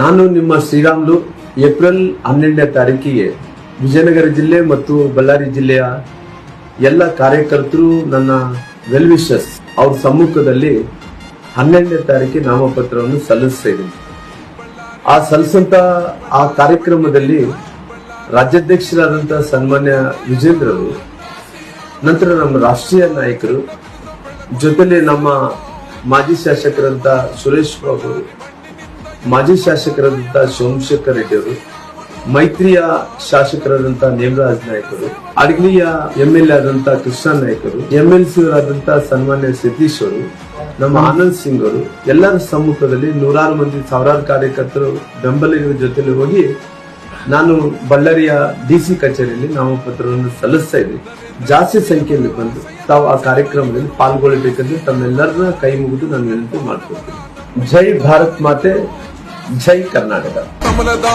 ನಾನು ನಿಮ್ಮ ಶ್ರೀರಾಮ್ಲು ಏಪ್ರಿಲ್ ಹನ್ನೆರಡನೇ ತಾರೀಕಿಗೆ ವಿಜಯನಗರ ಜಿಲ್ಲೆ ಮತ್ತು ಬಳ್ಳಾರಿ ಜಿಲ್ಲೆಯ ಎಲ್ಲ ಕಾರ್ಯಕರ್ತರು ನನ್ನ ವೆಲ್ ವಿಶಸ್ ಅವ್ರ ಸಮ್ಮುಖದಲ್ಲಿ ಹನ್ನೆರಡನೇ ತಾರೀಕಿಗೆ ನಾಮಪತ್ರವನ್ನು ಸಲ್ಲಿಸಿದ್ದೀನಿ ಆ ಸಲ್ಲಿಸಂತ ಆ ಕಾರ್ಯಕ್ರಮದಲ್ಲಿ ರಾಜ್ಯಾಧ್ಯಕ್ಷರಾದಂತಹ ಸನ್ಮಾನ್ಯ ವಿಜೇಂದ್ರರು, ನಂತರ ನಮ್ಮ ರಾಷ್ಟ್ರೀಯ ನಾಯಕರು, ಜೊತೆಲಿ ನಮ್ಮ ಮಾಜಿ ಶಾಸಕರಂತ ಸುರೇಶ್ ಬಾಬು ಮಾಜಿ ಶಾಸಕರಾದಂತಹ ಸೋಮಶೇಖರ್ ರೆಡ್ಡಿ ಅವರು ಮೈತ್ರಿಯ ಶಾಸಕರಾದಂತಹ ನೇಮರಾಜ್ ನಾಯಕರು ಅಡಗಲಿಯ ಎಂ ಎಲ್ ಎ ಆದಂತಹ ಕೃಷ್ಣ ನಾಯಕರು ಎಂ ಎಲ್ ಸಿ ಅವರಾದಂತಹ ಸನ್ಮಾನ್ಯ ಸತೀಶ್ ಅವರು, ನಮ್ಮ ಆನಂದ್ ಸಿಂಗ್ ಅವರು, ಎಲ್ಲರ ಸಮ್ಮುಖದಲ್ಲಿ ನೂರಾರು ಮಂದಿ ಸಾವಿರಾರು ಕಾರ್ಯಕರ್ತರು ಬೆಂಬಲಿಗರ ಜೊತೆಲಿ ಹೋಗಿ ನಾನು ಬಳ್ಳಾರಿಯ ಡಿಸಿ ಕಚೇರಿಯಲ್ಲಿ ನಾಮಪತ್ರವನ್ನು ಸಲ್ಲಿಸ್ತಾ ಇದ್ದೀನಿ ಜಾಸ್ತಿ ಸಂಖ್ಯೆಯಲ್ಲಿ ಬಂದು ತಾವು ಆ ಕಾರ್ಯಕ್ರಮದಲ್ಲಿ ಪಾಲ್ಗೊಳ್ಳಬೇಕಂದ್ರೆ ತಮ್ಮೆಲ್ಲರನ್ನ ಕೈ ಮುಗಿದು ನಾನು ವಿನಂತಿ ಮಾಡ್ಕೊಳ್ತೀನಿ. ಜೈ ಭಾರತ್ ಮಾತೆ. ಜೈ ಕರ್ನಾಟಕ ಕಮಲದ